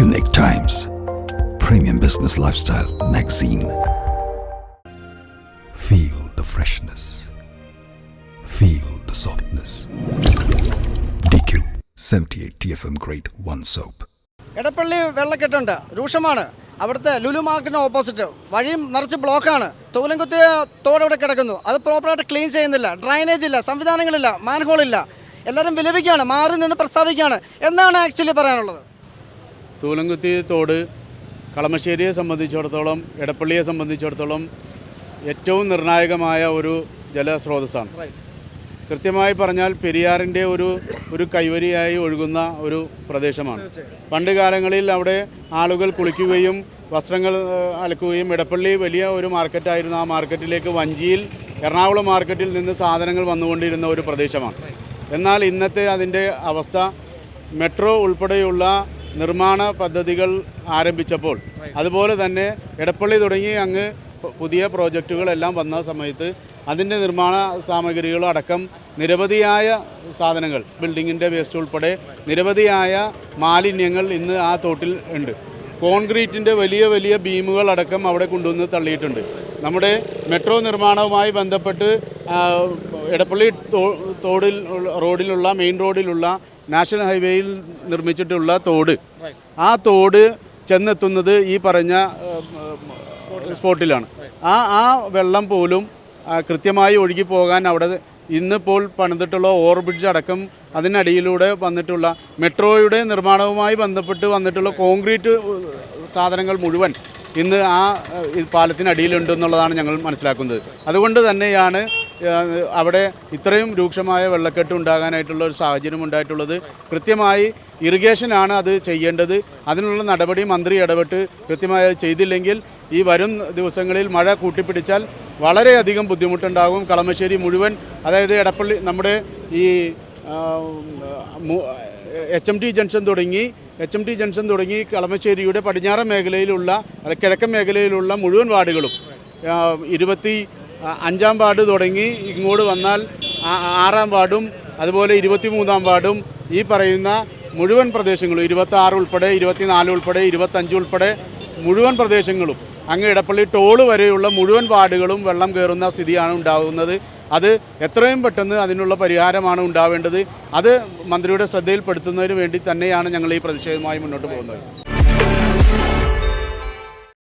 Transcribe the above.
Unique Times. Premium Business Lifestyle Magazine. Feel the freshness. Feel the softness. DQ 78 TFM Grade 1 Soap. Edappally വെള്ളക്കെട്ടുണ്ട്. രൂക്ഷമാണ്. അവിടുത്തെ Lulu മാർക്കറ്റിന് opposite. വഴിയും നിറച്ച് ബ്ലോക്കാണ്. തൂലംകുത്തി തോട് ഇവിടെ കിടക്കുന്നു. അത് പ്രോപ്പറായിട്ട് ക്ലീൻ ചെയ്യുന്നില്ല. ഡ്രൈനേജ് ഇല്ല. സംവിധാനങ്ങളില്ല. മാൻഹോളില്ല എല്ലാവരും വിലപിക്കുകയാണ്. മാറി നിന്ന് പ്രസ്താവിക്കുകയാണ്. എന്താണ് ആക്ച്വലി പറയാനുള്ളത്? തൂലംകുത്തി തോട് കളമശ്ശേരിയെ സംബന്ധിച്ചിടത്തോളം എടപ്പള്ളിയെ സംബന്ധിച്ചിടത്തോളം ഏറ്റവും നിർണായകമായ ഒരു ജലസ്രോതസ്സാണ്. കൃത്യമായി പറഞ്ഞാൽ പെരിയാറിന്റെ ഒരു ഒരു കൈവരിയായി ഒഴുകുന്ന ഒരു പ്രദേശമാണ്. പണ്ട് കാലങ്ങളിൽ അവിടെ ആളുകൾ കുളിക്കുകയും വസ്ത്രങ്ങൾ അലക്കുകയും ഇടപ്പള്ളി വലിയ ഒരു മാർക്കറ്റായിരുന്നു. ആ മാർക്കറ്റിലേക്ക് വഞ്ചിയിൽ എറണാകുളം മാർക്കറ്റിൽ നിന്ന് സാധനങ്ങൾ വന്നുകൊണ്ടിരുന്ന ഒരു പ്രദേശമാണ്. എന്നാൽ ഇന്നത്തെ അതിന്റെ അവസ്ഥ മെട്രോ ഉൾപ്പെടെയുള്ള നിർമ്മാണ പദ്ധതികൾ ആരംഭിച്ചപ്പോൾ അതുപോലെ തന്നെ എടപ്പള്ളി തുടങ്ങി അങ്ങ് പുതിയ പ്രോജക്റ്റുകളെല്ലാം വന്ന സമയത്ത് അതിന്റെ നിർമ്മാണ സാമഗ്രികളും അടക്കം നിരവധിയായ സാധനങ്ങൾ ബിൽഡിങ്ങിന്റെ വേസ്റ്റ് ഉൾപ്പെടെ നിരവധിയായ മാലിന്യങ്ങൾ ഇന്ന് ആ തോട്ടിൽ ഉണ്ട്. കോൺക്രീറ്റിന്റെ വലിയ വലിയ ബീമുകൾ അടക്കം അവിടെ കൊണ്ടുവന്ന് തള്ളിയിട്ടുണ്ട്. നമ്മുടെ മെട്രോ നിർമ്മാണവുമായി ബന്ധപ്പെട്ട് എടപ്പള്ളി തോടിൽ റോഡിലുള്ള മെയിൻ റോഡിലുള്ള നാഷണൽ ഹൈവേയിൽ നിർമ്മിച്ചിട്ടുള്ള തോട്. ആ തോട് ചെന്നെത്തുന്നത് ഈ പറഞ്ഞ സ്പോട്ടിലാണ്. ആ ആ വെള്ളം പോലും കൃത്യമായി ഒഴുകി പോകാൻ അവിടെ ഇന്നിപ്പോൾ പണിതിട്ടുള്ള ഓവർബ്രിഡ്ജ് അടക്കം അതിനടിയിലൂടെ വന്നിട്ടുള്ള മെട്രോയുടെ നിർമ്മാണവുമായി ബന്ധപ്പെട്ട് വന്നിട്ടുള്ള കോൺക്രീറ്റ് സാധനങ്ങൾ മുഴുവൻ ഇന്ന് ആ പാലത്തിനടിയിലുണ്ട് എന്നുള്ളതാണ് പാലത്തിനടിയിലുണ്ടെന്നുള്ളതാണ് ഞങ്ങൾ മനസ്സിലാക്കുന്നത്. അതുകൊണ്ട് തന്നെയാണ് അവിടെ ഇത്രയും രൂക്ഷമായ വെള്ളക്കെട്ട് ഉണ്ടാകാനായിട്ടുള്ള ഒരു സാഹചര്യം ഉണ്ടായിട്ടുള്ളത് കൃത്യമായി ഇറിഗേഷനാണ് അത് ചെയ്യേണ്ടത്. അതിനുള്ള നടപടി മന്ത്രി ഇടപെട്ട് കൃത്യമായി അത് ചെയ്തില്ലെങ്കിൽ ഈ വരും ദിവസങ്ങളിൽ മഴ കൂട്ടിപ്പിടിച്ചാൽ വളരെയധികം ബുദ്ധിമുട്ടുണ്ടാകും. കളമശ്ശേരി മുഴുവൻ അതായത് എടപ്പള്ളി നമ്മുടെ ഈ എച്ച് എം ടി ജംഗ്ഷൻ തുടങ്ങി എച്ച് എം ടി ജംഗ്ഷൻ തുടങ്ങി കളമശ്ശേരിയുടെ പടിഞ്ഞാറൻ മേഖലയിലുള്ള കിഴക്കൻ മേഖലയിലുള്ള മുഴുവൻ വാർഡുകളും ഇരുപത്തി അഞ്ചാം വാർഡ് തുടങ്ങി ഇങ്ങോട്ട് വന്നാൽ ആറാം വാർഡും അതുപോലെ ഇരുപത്തി മൂന്നാം വാർഡും ഈ പറയുന്ന മുഴുവൻ പ്രദേശങ്ങളും ഇരുപത്തി ആറ് ഉൾപ്പെടെ ഇരുപത്തിനാല് ഉൾപ്പെടെ ഇരുപത്തഞ്ച് ഉൾപ്പെടെ മുഴുവൻ പ്രദേശങ്ങളും അങ്ങ് ഇടപ്പള്ളി ടോൾ വരെയുള്ള മുഴുവൻ വാർഡുകളും വെള്ളം കയറുന്ന സ്ഥിതിയാണ് ഉണ്ടാകുന്നത് അത് എത്രയും പെട്ടെന്ന് അതിനുള്ള പരിഹാരമാണ് ഉണ്ടാവേണ്ടത്. അത് മന്ത്രിയുടെ ശ്രദ്ധയിൽപ്പെടുത്തുന്നതിന് വേണ്ടി തന്നെയാണ് ഞങ്ങൾ ഈ പ്രതിഷേധവുമായി മുന്നോട്ട് പോകുന്നത്.